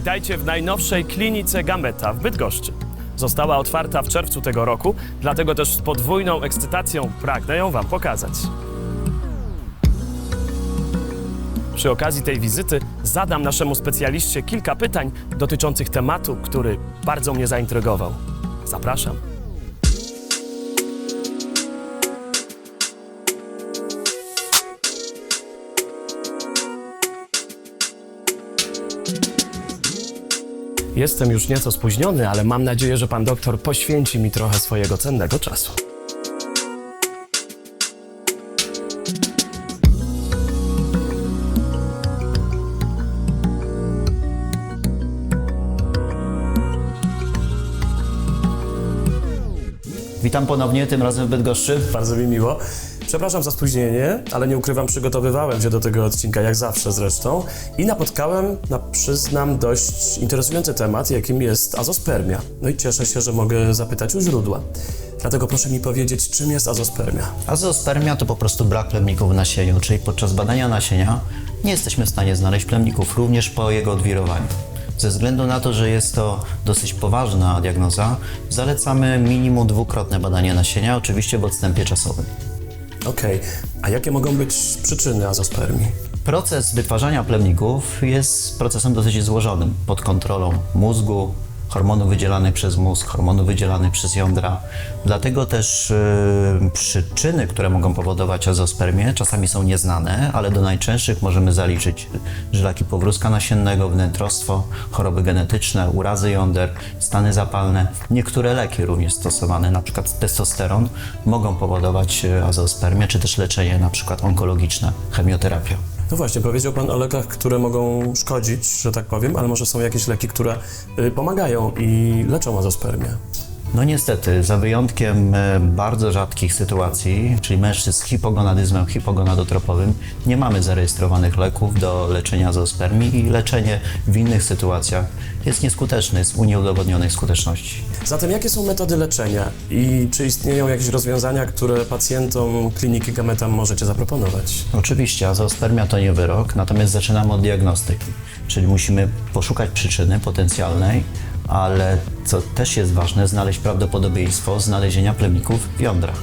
Witajcie w najnowszej klinice Gameta w Bydgoszczy. Została otwarta w czerwcu tego roku, dlatego też z podwójną ekscytacją pragnę ją Wam pokazać. Przy okazji tej wizyty zadam naszemu specjaliście kilka pytań dotyczących tematu, który bardzo mnie zaintrygował. Zapraszam. Jestem już nieco spóźniony, ale mam nadzieję, że pan doktor poświęci mi trochę swojego cennego czasu. Witam ponownie, tym razem w Bydgoszczy. Bardzo mi miło. Przepraszam za spóźnienie, ale nie ukrywam, przygotowywałem się do tego odcinka, jak zawsze zresztą, i napotkałem na, przyznam, dość interesujący temat, jakim jest azospermia. No i cieszę się, że mogę zapytać u źródła. Dlatego proszę mi powiedzieć, czym jest azospermia? Azospermia to po prostu brak plemników w nasieniu, czyli podczas badania nasienia nie jesteśmy w stanie znaleźć plemników, również po jego odwirowaniu. Ze względu na to, że jest to dosyć poważna diagnoza, zalecamy minimum dwukrotne badanie nasienia, oczywiście w odstępie czasowym. Okej, a jakie mogą być przyczyny azospermii? Proces wytwarzania plemników jest procesem dosyć złożonym, pod kontrolą mózgu, hormonów wydzielanych przez mózg, hormonów wydzielanych przez jądra. Dlatego też e, przyczyny, które mogą powodować azospermię, czasami są nieznane, ale do najczęstszych możemy zaliczyć żylaki powrózka nasiennego, wnętrostwo, choroby genetyczne, urazy jąder, stany zapalne. Niektóre leki również stosowane, np. testosteron, mogą powodować e, azospermię, czy też leczenie np. onkologiczne, chemioterapia. No właśnie, powiedział Pan o lekach, które mogą szkodzić, że tak powiem, ale może są jakieś leki, które y, pomagają i leczą azospermię. No niestety, za wyjątkiem e, bardzo rzadkich sytuacji, czyli mężczyzn z hipogonadyzmem hipogonadotropowym, nie mamy zarejestrowanych leków do leczenia azospermii i leczenie w innych sytuacjach jest nieskuteczne, jest u nieudowodnionej skuteczności. Zatem jakie są metody leczenia i czy istnieją jakieś rozwiązania, które pacjentom kliniki Gameta możecie zaproponować? Oczywiście, azospermia to nie wyrok, natomiast zaczynamy od diagnostyki, czyli musimy poszukać przyczyny potencjalnej, ale co też jest ważne, znaleźć prawdopodobieństwo znalezienia plemników w jądrach.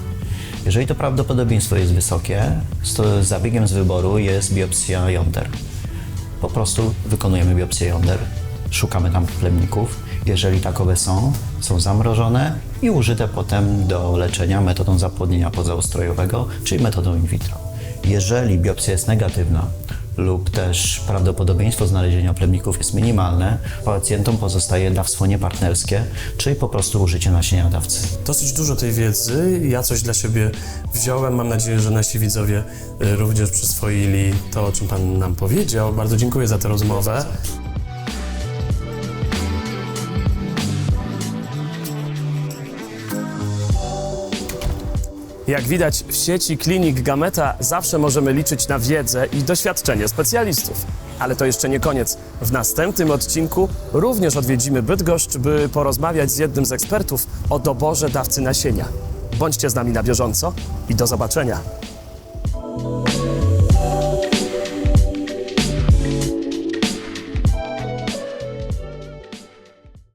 Jeżeli to prawdopodobieństwo jest wysokie, to zabiegiem z wyboru jest biopsja jąder. Po prostu wykonujemy biopsję jąder, szukamy tam plemników. Jeżeli takowe są, są zamrożone i użyte potem do leczenia metodą zapłodnienia pozaustrojowego, czyli metodą in vitro. Jeżeli biopsja jest negatywna lub też prawdopodobieństwo znalezienia plemników jest minimalne, pacjentom pozostaje dawstwo niepartnerskie, czyli po prostu użycie nasienia dawcy. Dosyć dużo tej wiedzy, ja coś dla siebie wziąłem. Mam nadzieję, że nasi widzowie y, również przyswoili to, o czym Pan nam powiedział. Bardzo dziękuję za tę rozmowę. Jak widać, w sieci klinik Gameta zawsze możemy liczyć na wiedzę i doświadczenie specjalistów. Ale to jeszcze nie koniec. W następnym odcinku również odwiedzimy Bydgoszcz, by porozmawiać z jednym z ekspertów o doborze dawcy nasienia. Bądźcie z nami na bieżąco i do zobaczenia.